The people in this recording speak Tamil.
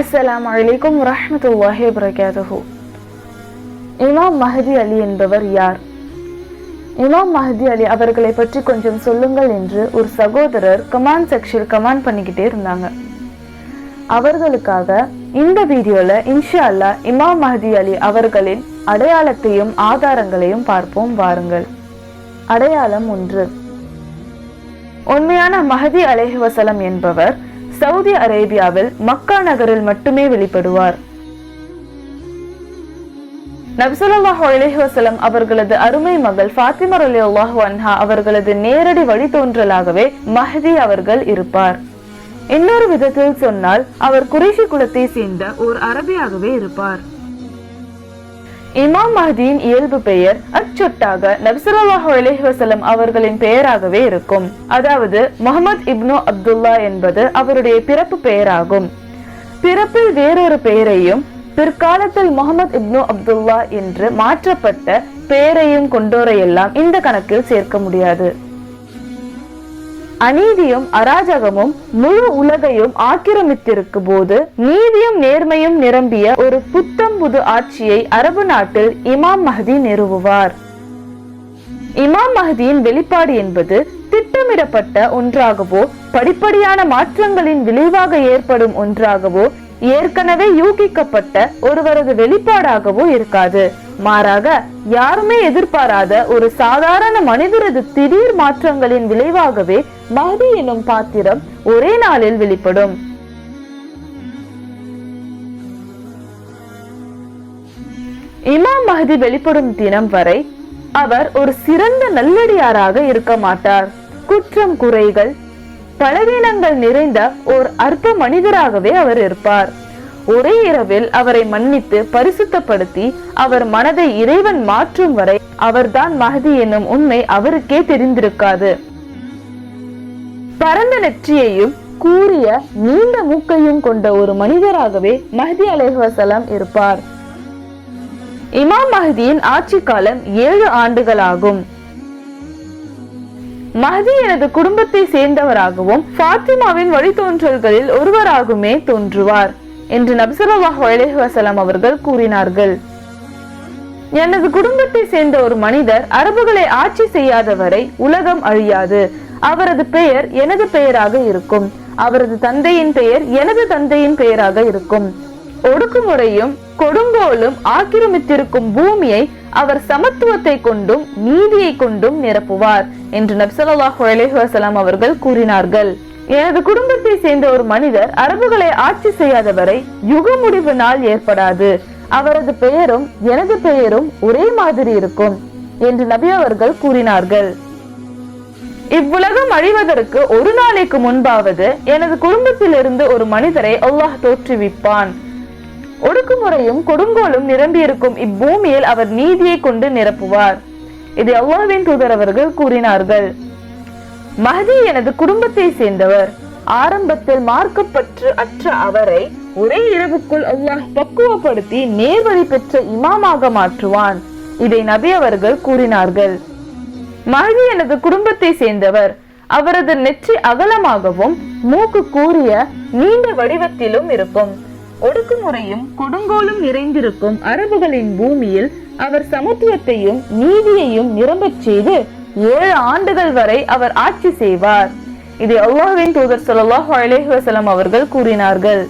அஸ்ஸலாம் அலைக்கும் ரஹமத்துல்லாஹி வரகாதுஹு இமாம் மஹதி அலி என்பவர் யார்? இமாம் மஹதி அலி அவர்களை பற்றி கொஞ்சம் சொல்லுங்கள் என்று ஒரு சகோதரர் கமாண்ட் செக்ஷில் கமாண்ட் பண்ணிக்கிட்டே இருந்தாங்க. அவர்களுக்காக இந்த வீடியோவில் இன்ஷா அல்லா இமாம் மஹதி அலி அவர்களின் அடையாளத்தையும் ஆதாரங்களையும் பார்ப்போம் வாருங்கள். அடையாளம் ஒன்று. உண்மையான மஹதி அலைஹி வசலம் என்பவர் சவுதி அரேபியாவில் மக்கா நகரில் மட்டுமே வெளிப்படுவார். நபிசல்லாஹு அலிஹசலம் அவர்களது அருமை மகள் ஃபாத்திமா ரலியல்லாஹு அன்ஹா அவர்களது நேரடி வழித்தோன்றலாகவே மஹதி அவர்கள் இருப்பார். இன்னொரு விதத்தில் சொன்னால் அவர் குறைஷி குலத்தை சேர்ந்த ஓர் அரபியாகவே இருப்பார். இமாம் மஹதியின் இயல்பு பெயர் அச்சொட்டாக நபிசல்லாஹு அலஹி வசலம் அவர்களின் பெயராகவே இருக்கும். அதாவது முகமது இப்னு அப்துல்லா என்பது அவருடைய பிறப்பு பெயராகும். பிறப்பில் வேறொரு பெயரையும் பிற்காலத்தில் முகமது இப்னு அப்துல்லா என்று மாற்றப்பட்ட பெயரையும் கொண்டோரையெல்லாம் இந்த கணக்கில் சேர்க்க முடியாது. அநீதியும் அராஜகமும் முழு உலகையும் ஆக்கிரமித்திருக்கும் போது நீதியும் நேர்மையும் நிரம்பிய ஒரு புத்தம்புது ஆட்சியை அரபு நாட்டில் இமாம் மஹதி நிறுவுவார். இமாம் மஹதியின் வெளிப்பாடு என்பது திட்டமிடப்பட்ட ஒன்றாகவோ படிப்படியான மாற்றங்களின் விளைவாக ஏற்படும் ஒன்றாகவோ ஏற்கனவே யூகிக்கப்பட்ட ஒருவரது வெளிப்பாடாகவோ இருக்காது. மாறாக யாருமே எதிர்பாராத ஒரு சாதாரண மனிதரது திடீர் மாற்றங்களின் விளைவாகவே மகதி எனும் பாத்திரம் ஒரே நாளில் வெளிப்படும். இமாம் மஹதி வெளிப்படும் தினம் வரை அவர் ஒரு சிறந்த நல்லடியாராக இருக்க மாட்டார். குற்றம் குறைகள் பலவீனங்கள் நிறைந்த ஓர் அற்ப மனிதராகவே அவர் இருப்பார். ஒரே இரவில் அவரை மன்னித்து பரிசுத்தப்படுத்தி அவர் மனதை இறைவன் மாற்றும் வரை அவர்தான் மகதி என்னும் உண்மை அவருக்கே தெரிந்திருக்காது. பரந்த நெற்றியையும் கூறிய நீண்ட மூக்கையும் கொண்ட ஒரு மனிதராகவே மஹதி அலேஹலாம் இருப்பார். இமாம் மஹதியின் ஆட்சி காலம் ஏழு ஆண்டுகளாகும். மஹதி எனது குடும்பத்தை சேர்ந்தவராகவும் ஃபாத்திமாவின் வழித்தோன்றல்களில் ஒருவராகுமே தோன்றுவார் என்று நபிசல்லாஹு அலைஹி வசலாம் அவர்கள் கூறினார்கள். எனது குடும்பத்தை சேர்ந்த ஒரு மனிதர் அரபுகளை ஆட்சி செய்யாதவரை உலகம் அழியாது. அவரது பெயர் எனது பெயராக இருக்கும். அவரது தந்தையின் பெயர் எனது தந்தையின் பெயராக இருக்கும். ஒடுக்குமுறையும் கொடுங்கோலும் ஆக்கிரமித்திருக்கும் பூமியை அவர் சமத்துவத்தை கொண்டும் நீதியை கொண்டும் நிரப்புவார் என்று நப்சல்லாஹு அலிஹசலாம் அவர்கள் கூறினார்கள். எனது குடும்பத்தை சேர்ந்த ஒரு மனிதர் அரபுகளை ஆட்சி செய்யாதவரை யுக முடிவு நாள் ஏற்படாது. அவரது பெயரும் எனது பெயரும் ஒரே மாதிரி இருக்கும் என்று நபி அவர்கள் கூறினார்கள். இவ்வுலகம் அழிவதற்கு ஒரு நாளைக்கு முன்பாவது எனது குடும்பத்திலிருந்து ஒரு மனிதரை அல்லாஹ் தோற்றுவிப்பான். ஒடுக்குமுறையும் கொடுங்கோலும் நிரம்பியிருக்கும் இப்பூமியில் அவர் நீதியை கொண்டு நிரப்புவார். இதை அல்லாவின் தூதர் அவர்கள் கூறினார்கள். மஹதி எனது குடும்பத்தை சேர்ந்தவர். ஆரம்பத்தில் மார்க்கப்பற்று அற்ற அவரை ஒரே இரவுக்குள் அல்லாஹ் பக்குவப்படுத்தி நேர்வழி பெற்ற இமாமாக மாற்றுவான். இதை நபி அவர்கள் கூறினார்கள். மஹதி எனது குடும்பத்தை சேர்ந்தவர். அவரது நெற்றி அகலமாகவும் மூக்கு கூறிய நீண்ட வடிவத்திலும் இருக்கும். ஒடுக்குமுறையும் கொடுங்கோலும் நிறைந்திருக்கும் அரபுகளின் பூமியில் அவர் சமத்துவத்தையும் நீதியையும் நிரம்பச் செய்து ஏழு ஆண்டுகள் வரை அவர் ஆட்சி செய்வார். இதை அல்லாஹ்வின் தூதர் ஸல்லல்லாஹு அலேஹ் வசலம் அவர்கள் கூறினார்கள்.